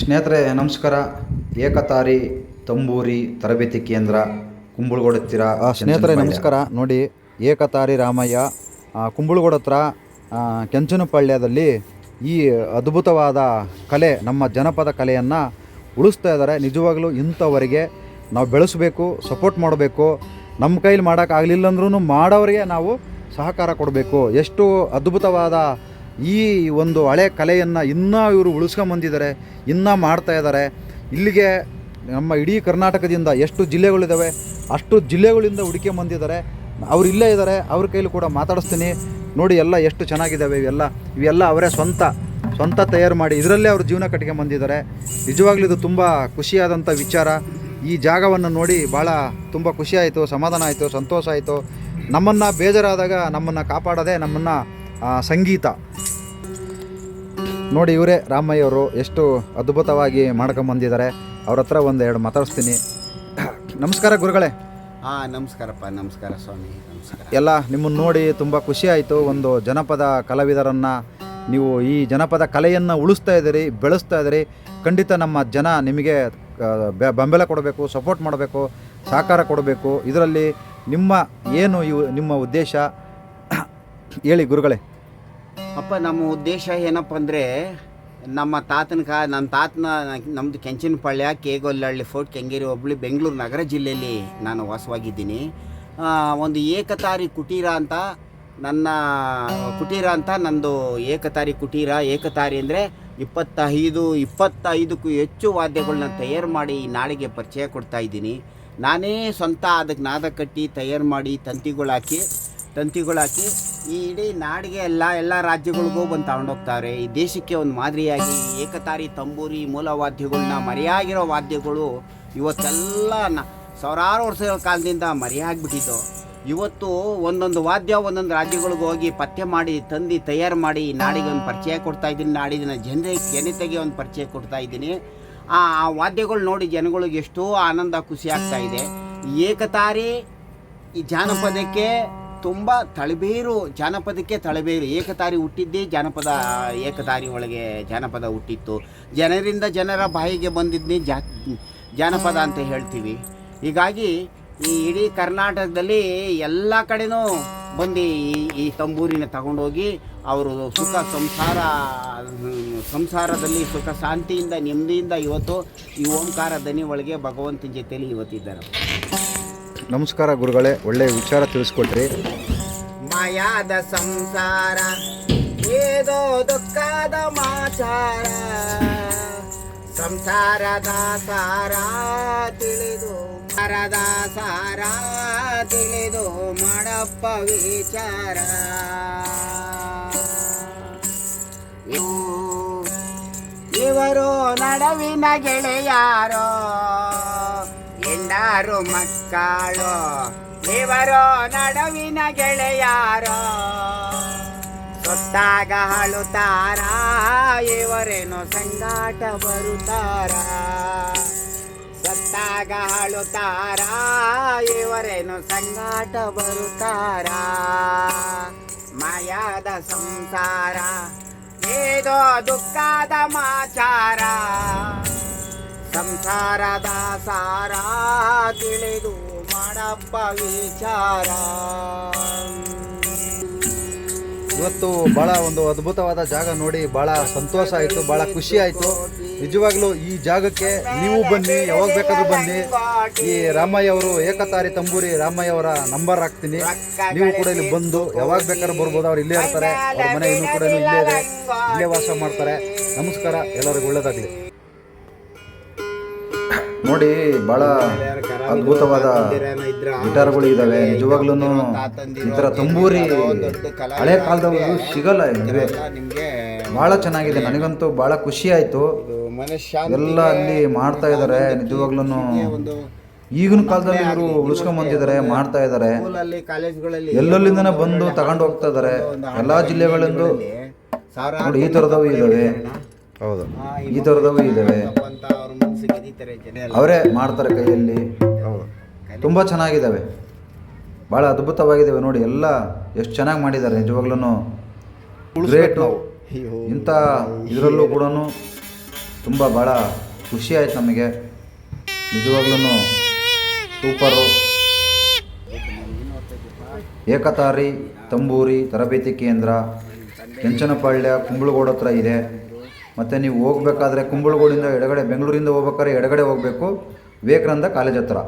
ಸ್ನೇಹಿತರೆ ನಮಸ್ಕಾರ. ಏಕತಾರಿ ತಂಬೂರಿ ತರಬೇತಿ ಕೇಂದ್ರ ಕುಂಬಳಗೋಡ ಹತ್ತಿರ ಸ್ನೇಹಿತರೆ ನಮಸ್ಕಾರ. ನೋಡಿ ಏಕತಾರಿ ರಾಮಯ್ಯ ಕುಂಬಳಗೋಡ ಹತ್ರ ಕೆಂಚನಪಾಳ್ಯದಲ್ಲಿ ಈ ಅದ್ಭುತವಾದ ಕಲೆ ನಮ್ಮ ಜನಪದ ಕಲೆಯನ್ನು ಉಳಿಸ್ತಾ ಇದ್ದಾರೆ. ನಿಜವಾಗ್ಲೂ ಇಂಥವರಿಗೆ ನಾವು ಬೆಳೆಸಬೇಕು ಸಪೋರ್ಟ್ ಮಾಡಬೇಕು. ನಮ್ಮ ಕೈಲಿ ಮಾಡೋಕ್ಕಾಗಲಿಲ್ಲ ಅಂದ್ರೂ ಮಾಡೋರಿಗೆ ನಾವು ಸಹಕಾರ ಕೊಡಬೇಕು. ಎಷ್ಟು ಅದ್ಭುತವಾದ ಈ ಒಂದು ಹಳೆ ಕಲೆಯನ್ನು ಇನ್ನೂ ಇವರು ಉಳಿಸ್ಕೊಂಬಂದಿದ್ದಾರೆ, ಇನ್ನೂ ಮಾಡ್ತಾ ಇದ್ದಾರೆ. ಇಲ್ಲಿಗೆ ನಮ್ಮ ಇಡೀ ಕರ್ನಾಟಕದಿಂದ ಎಷ್ಟು ಜಿಲ್ಲೆಗಳಿದ್ದಾವೆ ಅಷ್ಟು ಜಿಲ್ಲೆಗಳಿಂದ ಹುಡುಕಿ ಬಂದಿದ್ದಾರೆ ಅವ್ರು ಇಲ್ಲೇ ಇದ್ದಾರೆ, ಅವ್ರ ಕೈಲಿ ಕೂಡ ಮಾತಾಡಿಸ್ತೀನಿ. ನೋಡಿ, ಎಲ್ಲ ಎಷ್ಟು ಚೆನ್ನಾಗಿದ್ದಾವೆ ಇವೆಲ್ಲ. ಇವೆಲ್ಲ ಅವರೇ ಸ್ವಂತ ಸ್ವಂತ ತಯಾರು ಮಾಡಿ ಇದರಲ್ಲೇ ಅವರು ಜೀವನ ಕಟ್ಟಿಗೆ ಬಂದಿದ್ದಾರೆ ನಿಜವಾಗ್ಲೂ ಇದು ತುಂಬ ಖುಷಿಯಾದಂಥ ವಿಚಾರ. ಈ ಜಾಗವನ್ನು ನೋಡಿ ಭಾಳ ತುಂಬ ಖುಷಿಯಾಯಿತು ಸಮಾಧಾನ ಆಯಿತು, ಸಂತೋಷ ಆಯಿತು. ನಮ್ಮನ್ನು ಬೇಜಾರಾದಾಗ ನಮ್ಮನ್ನು ಕಾಪಾಡದೆ ನಮ್ಮನ್ನು ಸಂಗೀತ. ನೋಡಿ ಇವರೇ ರಾಮಯ್ಯವರು ಎಷ್ಟು ಅದ್ಭುತವಾಗಿ ಮಾಡ್ಕೊಂಬಂದಿದ್ದಾರೆ ಅವ್ರ ಹತ್ರ ಒಂದು ಎರಡು ಮಾತಾಡಿಸ್ತೀನಿ. ನಮಸ್ಕಾರ ಗುರುಗಳೇ. ಹಾಂ ನಮಸ್ಕಾರಪ್ಪ ನಮಸ್ಕಾರ ಸ್ವಾಮಿ ನಮಸ್ಕಾರ. ಎಲ್ಲ ನಿಮ್ಮನ್ನು ನೋಡಿ ತುಂಬ ಖುಷಿ ಆಯಿತು. ಒಂದು ಜನಪದ ಕಲಾವಿದರನ್ನು ನೀವು ಈ ಜನಪದ ಕಲೆಯನ್ನು ಉಳಿಸ್ತಾ ಇದ್ದೀರಿ ಬೆಳೆಸ್ತಾ ಇದ್ದೀರಿ. ಖಂಡಿತ ನಮ್ಮ ಜನ ನಿಮಗೆ ಬೆ- ಬೆಂಬಲ ಕೊಡಬೇಕು ಸಪೋರ್ಟ್ ಮಾಡಬೇಕು ಸಹಕಾರ ಕೊಡಬೇಕು. ಇದರಲ್ಲಿ ನಿಮ್ಮ ಏನು ಇವು ನಿಮ್ಮ ಉದ್ದೇಶ? ಹೇಳಿ ಗುರುಗಳೇ. ಅಪ್ಪ, ನಮ್ಮ ಉದ್ದೇಶ ಏನಪ್ಪ ಅಂದರೆ, ನಮ್ಮ ತಾತನ ಕಾ ನನ್ನ ತಾತನ ನಮ್ಮದು ಕೆಂಚನಪಾಳ್ಯ ಕೇಗೊಲ್ಲಹಳ್ಳಿ ಫೋರ್ಟ್ ಕೆಂಗೇರಿ, ಹೋಬಳಿ, ಬೆಂಗಳೂರು ನಗರ ಜಿಲ್ಲೆಯಲ್ಲಿ ನಾನು ವಾಸವಾಗಿದ್ದೀನಿ. ಒಂದು ಏಕತಾರಿ ಕುಟೀರ ಅಂತ, ನನ್ನ ಕುಟೀರ ಅಂತ ನಂದು ಏಕತಾರಿ ಕುಟೀರ. ಏಕತಾರಿ ಅಂದರೆ ಇಪ್ಪತ್ತೈದು, ಇಪ್ಪತ್ತೈದಕ್ಕೂ ಹೆಚ್ಚು ವಾದ್ಯಗಳನ್ನ ತಯಾರು ಮಾಡಿ ನಾಡಿಗೆ ಪರಿಚಯ ಕೊಡ್ತಾ ಇದ್ದೀನಿ. ನಾನೇ ಸ್ವಂತ ಅದಕ್ಕೆ ನಾದ ಕಟ್ಟಿ ತಯಾರು ಮಾಡಿ ತಂತಿಗಳು ಹಾಕಿ ತಂತಿಗಳು ಹಾಕಿ ಈ ಇಡೀ ನಾಡಿಗೆ ಎಲ್ಲ ಎಲ್ಲ ರಾಜ್ಯಗಳಿಗೂ ಬಂದು ತಗೊಂಡೋಗ್ತಾರೆ ಈ ದೇಶಕ್ಕೆ ಒಂದು ಮಾದರಿಯಾಗಿ ಏಕತಾರಿ ತಂಬೂರಿ ಮೂಲ ವಾದ್ಯಗಳನ್ನ ಮರೆಯಾಗಿರೋ ವಾದ್ಯಗಳು ಇವತ್ತೆಲ್ಲ ನ, ಸಾವಿರಾರು ವರ್ಷಗಳ ಕಾಲದಿಂದ ಮರೆಯಾಗ್ಬಿಟ್ಟಿತ್ತು ಇವತ್ತು ಒಂದೊಂದು ವಾದ್ಯ ಒಂದೊಂದು ರಾಜ್ಯಗಳಿಗೆ ಹೋಗಿ ಪತ್ತೆ ಮಾಡಿ, ತಂದು ತಯಾರು ಮಾಡಿ ನಾಡಿಗೆ ಒಂದು ಪರಿಚಯ ಕೊಡ್ತಾ ಇದ್ದೀನಿ. ನಾಡಿನ ಜನರಿಗೆ ಜನತೆಗೆ ಒಂದು ಪರಿಚಯ ಕೊಡ್ತಾ ಇದ್ದೀನಿ. ಆ ಆ ವಾದ್ಯಗಳು ನೋಡಿ ಜನಗಳಿಗೆ ಎಷ್ಟೋ ಆನಂದ, ಖುಷಿ ಆಗ್ತಾ ಇದೆ. ಏಕತಾರಿ ಈ ಜಾನಪದಕ್ಕೆ ತುಂಬ ತಳಬೇರು ಜಾನಪದಕ್ಕೆ ತಳಬೇರು ಏಕತಾರಿ ಹುಟ್ಟಿದ್ದೇ ಜಾನಪದ, ಏಕತಾರಿ ಒಳಗೆ ಜಾನಪದ ಹುಟ್ಟಿತ್ತು. ಜನರಿಂದ ಜನರ ಬಾಯಿಗೆ ಬಂದಿದ್ದೇ ಜಾ, ಜಾನಪದ ಅಂತ ಹೇಳ್ತೀವಿ. ಹೀಗಾಗಿ ಈ ಇಡೀ ಕರ್ನಾಟಕದಲ್ಲಿ ಎಲ್ಲ ಕಡೆನೂ ಬಂದು ಈ ತಂಬೂರಿನ ತಗೊಂಡೋಗಿ ಅವರು ಸುಖ ಸಂಸಾರ, ಸಂಸಾರದಲ್ಲಿ ಸುಖ ಶಾಂತಿಯಿಂದ, ನೆಮ್ಮದಿಯಿಂದ ಇವತ್ತು ಈ ಓಂಕಾರ ದನಿ ಒಳಗೆ ಭಗವಂತನ ಜೊತೆಯಲ್ಲಿ ಇವತ್ತಿದ್ದಾರೆ. ನಮಸ್ಕಾರ ಗುರುಗಳೇ, ಒಳ್ಳೆಯ ವಿಚಾರ ತಿಳಿಸ್ಕೊಟ್ರಿ ಮಾಯಾದ ಸಂಸಾರ, ಏದೋ ದುಃಖದ ಮಾಚಾರ. ಸಂಸಾರದ ಸಾರ ತಿಳಿದು, ಮರದ ಸಾರ ತಿಳಿದು ಮಾಡಪ್ಪ ವಿಚಾರ. ಇವು- ಇವರು ನಡವಿನ ಗೆಳೆಯಾರೋ ಎಂಡಾರು ಮಕ್ಕಳು, ಇವರು ನಡುವಿನ ಗೆಳೆಯಾರೋ. ಸೊತ್ತಾಗ ಅಳುತ್ತಾರ, ಇವರೇನು ಸಂಗಾಟ ಬರುತ್ತಾರ. ಸತ್ತಾಗ ಅಳುತ್ತಾರ, ಇವರೇನು ಸಂಗಾಟ ಬರುತ್ತಾರ. ಮಾಯಾದ ಸಂಸಾರ, ಏದೋ ದುಃಖದ ಮಾಚಾರ. ಸಂಸಾರದ ಸಾರ ತಿಳಿದು ಮಾಡಪ್ಪ ವಿಚಾರ. ಇವತ್ತು ಭಾಳ ಒಂದು ಅದ್ಭುತವಾದ ಜಾಗ ನೋಡಿ ಭಾಳ ಸಂತೋಷ ಆಯಿತು ಭಾಳ ಖುಷಿ ಆಯಿತು. ನಿಜವಾಗ್ಲೂ ಈ ಜಾಗಕ್ಕೆ ನೀವು ಬನ್ನಿ, ಯಾವಾಗ ಬೇಕಾದ್ರೂ ಬನ್ನಿ. ಈ ರಾಮಯ್ಯ ಅವರು ಏಕತಾರಿ ತಂಬೂರಿ ರಾಮಯ್ಯ ಅವರ ನಂಬರ್ ಹಾಕ್ತೀನಿ. ನೀವು ಕೂಡ ಇಲ್ಲಿ ಬಂದು, ಯಾವಾಗ ಬೇಕಾದ್ರೂ ಬರ್ಬೋದು, ಅವ್ರು ಇಲ್ಲೇ ಇರ್ತಾರೆ. ಅವ್ರ ಮನೆ ಕೂಡ ಇಲ್ಲೇ ಇದೆ. ಇಲ್ಲೇ ವಾಸ ಮಾಡ್ತಾರೆ. ನಮಸ್ಕಾರ, ಎಲ್ಲರಿಗೂ ಒಳ್ಳೇದಾಗಲಿ. ನೋಡಿ ಬಹಳ ಅದ್ಭುತವಾದ ಗಿಟಾರ್ಗಳು ಇದ್ದಾವೆ ನಿಜವಾಗ್ಲೂ ಈ ತುಂಬೂರಿ ತಂಬೂರಿ ಹಳೆ ಕಾಲದವರು ಸಿಗಲ್ಲ ಇವೆ ಬಹಳ ಭಾಳ ಚೆನ್ನಾಗಿದೆ ನನಗಂತೂ ಬಹಳ ಖುಷಿ ಆಯ್ತು. ಮನಃಶಾಂತಿ ಎಲ್ಲ ಅಲ್ಲಿ ಮಾಡ್ತಾ ಇದ್ದಾರೆ ನಿಜವಾಗ್ಲೂ ಒಂದು ಈಗಿನ ಕಾಲದಲ್ಲಿ ಇವರು ಉಳಿಸ್ಕೊಂಡ್ ಬಂದಿದ್ದಾರೆ ಮಾಡ್ತಾ ಇದ್ದಾರೆ ಎಲ್ಲೆಲ್ಲಿಂದ ಎಲ್ಲೆಲ್ಲಿಂದನೇ ಬಂದು ತಗೊಂಡು ಹೋಗ್ತಾ ಇದ್ದಾರೆ ಎಲ್ಲಾ ಜಿಲ್ಲೆಗಳಿಂದ ನೋಡಿ ಈ ಥರದವು ಇದ್ದಾವೆ ಹೌದು. ಈ ಥರದವು ಇದ್ದಾವೆ ಅವ್ರ ಮಾಡ್ತಾರೆ ಕೈಯಲ್ಲಿ. ತುಂಬ ಚೆನ್ನಾಗಿದ್ದಾವೆ. ಭಾಳ ಅದ್ಭುತವಾಗಿದ್ದಾವೆ ನೋಡಿ ಎಲ್ಲ ಎಷ್ಟು ಚೆನ್ನಾಗಿ ಮಾಡಿದ್ದಾರೆ ನಿಜವಾಗ್ಲೂ ಗ್ರೇಟು ಇಂಥ ಇದರಲ್ಲೂ ಕೂಡ ತುಂಬ ಭಾಳ ಖುಷಿ ಆಯ್ತು ನಮಗೆ. ನಿಜವಾಗ್ಲೂ ಸೂಪರು. ಏಕತಾರಿ ತಂಬೂರಿ ತರಬೇತಿ ಕೇಂದ್ರ ಕೆಂಚನಪಾಳ್ಯ ಕುಂಬಳಗೋಡ ಹತ್ರ ಇದೆ. ಮತ್ತು ನೀವು ಹೋಗ್ಬೇಕಾದ್ರೆ ಕುಂಬಳಗೋಡಿಂದ ಎಡಗಡೆ ಬೆಂಗಳೂರಿಂದ ಹೋಗ್ಬೇಕಾದ್ರೆ ಎಡಗಡೆ ಹೋಗಬೇಕು. ವಿವೇಕಾನಂದ ಕಾಲೇಜ್ ಹತ್ರ.